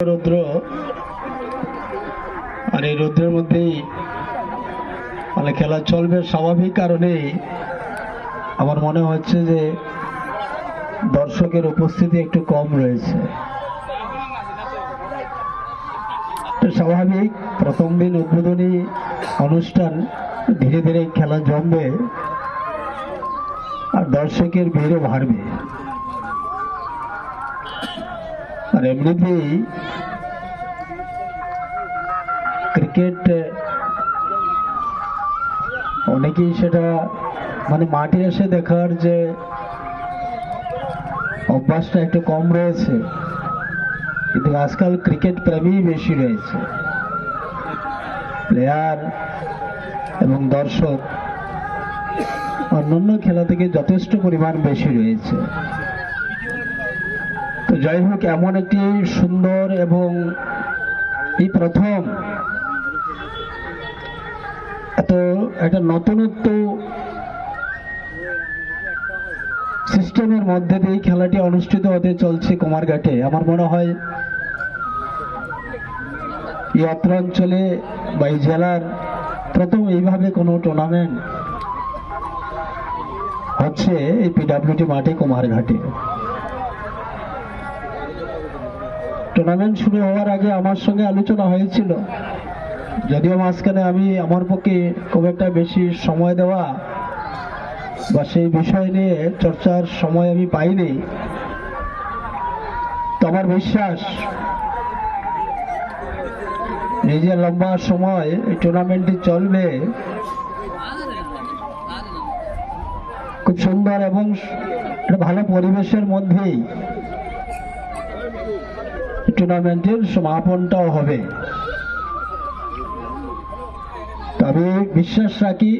রৌদ্র। আর এই রৌদ্রের মধ্যেই মানে খেলা চলবে স্বাভাবিক কারণেই। আমার মনে হচ্ছে যে দর্শকের উপস্থিতি একটু কম রয়েছে। স্বাভাবিক, প্রথম দিন উদ্বোধনী অনুষ্ঠান, ধীরে ধীরে খেলা জমবে আর দর্শকের ভিড়ও বাড়বে। আর এমনিতেই ক্রিকেট অনেকেই সেটা মানে মাঠে এসে দেখার যে অভ্যাসটা একটু কম রয়েছে কিন্তু আজকাল ক্রিকেট প্রেমী বেশি রয়েছে প্লেয়ার এবং দর্শক অন্যান্য খেলা থেকে যথেষ্ট পরিমাণ বেশি রয়েছে যাই হোক এমন একটি সুন্দর এবং এই প্রথম এত একটা নতুনত্ব সিস্টেমের মধ্যে দিয়ে খেলাটি অনুষ্ঠিত হতে চলছে কুমারঘাটে। আমার মনে হয় এই অত্র অঞ্চলে বা এই জেলার প্রথম এইভাবে কোনো টুর্নামেন্ট হচ্ছে এই পিডাব্লিউটি মাঠে কুমারঘাটে। টুর্নামেন্ট শুরু হওয়ার আগে আমার সঙ্গে আলোচনা হয়েছিল। যদিও মাঝখানে আমি আমার পক্ষে খুব একটা বেশি সময় দেওয়া বা সেই বিষয় নিয়ে চর্চার সময় আমি পাইনি। তো আমার বিশ্বাস যে লম্বা সময় এই টুর্নামেন্টটি চলবে। খুব সুন্দর এবং ভালো পরিবেশের মধ্যেই। টুর্নামেন্টের সমাপনটাও হবে। তবে বিশ্বাস রাখি,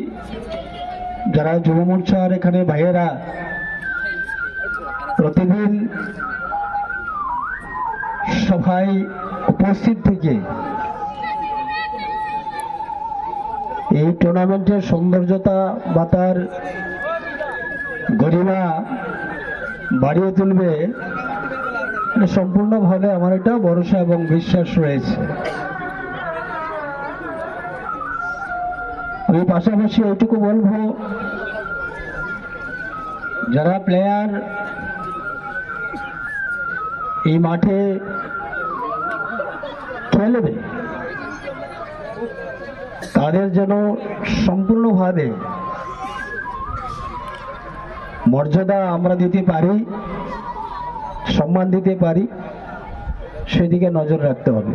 যারা যুব মোর্চার এখানে ভাইয়েরা, প্রতিদিন সভায় উপস্থিত থেকে এই টুর্নামেন্টের সৌন্দর্যতা বা তার গরিমা বাড়িয়ে তুলবে সম্পূর্ণভাবে আমার এটা ভরসা এবং বিশ্বাস রয়েছে। আমি পাশাপাশি ওইটুকু বলব, যারা প্লেয়ার এই মাঠে খেলবে, তাদের যেন সম্পূর্ণভাবে মর্যাদা আমরা দিতে পারি। সম্মান দিতে পারি, সেদিকে নজর রাখতে হবে।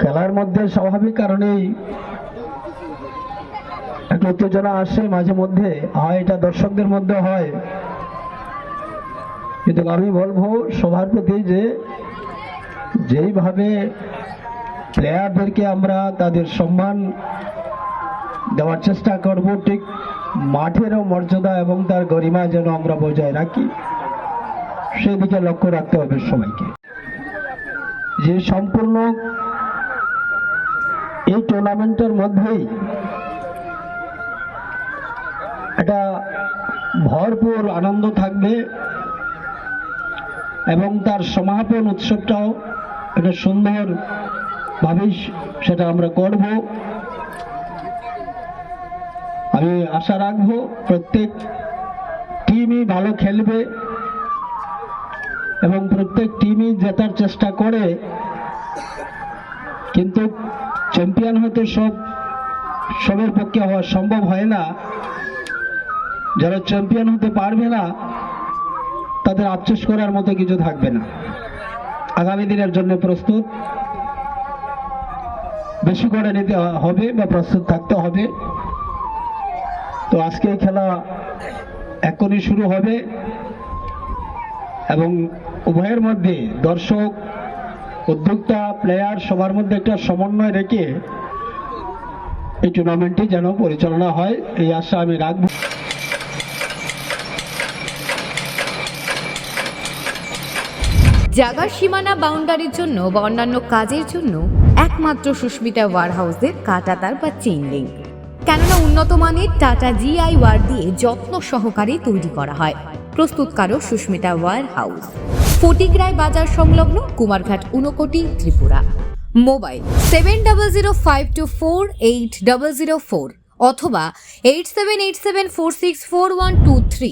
খেলার মধ্যে স্বাভাবিক কারণেই একটা উত্তেজনা আসে মাঝে মধ্যে, হয় এটা দর্শকদের মধ্যে হয়। কিন্তু আমি বলব সবার প্রতি যে, যেইভাবে প্লেয়ারদেরকে আমরা তাদের সম্মান দেওয়ার চেষ্টা করব, ঠিক মাঠেরও মর্যাদা এবং তার গরিমা যেন আমরা বজায় রাখি, সেদিকে লক্ষ্য রাখতে হবে সবাইকে। যে সম্পূর্ণ এই টুর্নামেন্টের মধ্যেই একটা ভরপুর আনন্দ থাকবে এবং তার সমাপন উৎসবটাও একটা সুন্দর ভাবেই সেটা আমরা করব। আমি আশা রাখব প্রত্যেক টিমই ভালো খেলবে এবং প্রত্যেক টিমই জেতার চেষ্টা করে। কিন্তু চ্যাম্পিয়ন হতে সব, সবের পক্ষে হওয়া সম্ভব হয় না। যারা চ্যাম্পিয়ন হতে পারবে না, তাদের আফসোস করার মতো কিছু থাকবে না। আগামী দিনের জন্য প্রস্তুত। বেশি করে নিতে হবে বা প্রস্তুত থাকতে হবে। তো আজকে খেলা এখনই শুরু হবে এবং উভয়ের মধ্যে দর্শক, উদ্যোক্তা প্লেয়ার সবার মধ্যে একটা সমন্বয় রেখে এই টুর্নামেন্টটি যেন পরিচালনা হয়, এই আশা আমি রাখব। জাগার সীমানা বাউন্ডারির জন্য বা অন্যান্য কাজের জন্য একমাত্র সুস্মিতা ওয়ার হাউসের কাটাতার বা চেইন লিঙ্ক কেননা উন্নত মানের টাটা জিআই ওয়ার দিয়ে যত্ন সহকারে তৈরি করা হয়। প্রস্তুতকারক সুস্মিতা ওয়ার হাউস ফটিকরায় বাজার সংলগ্ন Kumarghat Unakoti Tripura. Mobile seven double zero five two four eight double zero four অথবা eight seven eight seven four six four one two three.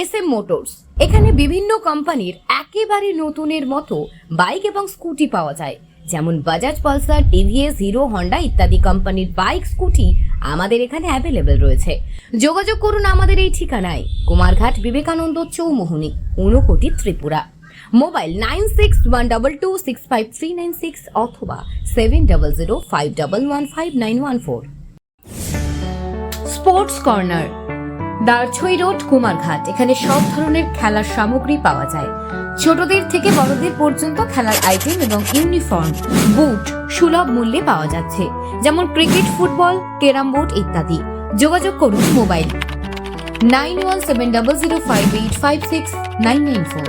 S M motors, এখানে বিভিন্ন কোম্পানির একেবারে নতুনের মতো বাইক এবং স্কুটি পাওয়া যায়। যেমন Bajaj Pulsar TVS Hero Honda ইত্যাদি কোম্পানির বাইক স্কুটি আমাদের এখানে অ্যাভেলেবেল রয়েছে। যোগাযোগ করুন আমাদের এই ঠিকানায়। Kumarghat Vivekananda Choumohani, Unakoti Tripura. Mobile nine six one double two six five three nine six অথবা seven double zero five double one five nine one four sports corner Darchhai road, Kumarghat. এখানে সব ধরনের খেলার সামগ্রী পাওয়া যায়। ছোটদের থেকে বড়দের পর্যন্ত খেলার আইটেম এবং ইউনিফর্ম, বুট সুলভ মূল্যে পাওয়া যাচ্ছে। যেমন ক্রিকেট, ফুটবল, ক্যারাম বোর্ড ইত্যাদি। যোগাযোগ করুন mobile nine one seven double zero five eight five six nine nine four.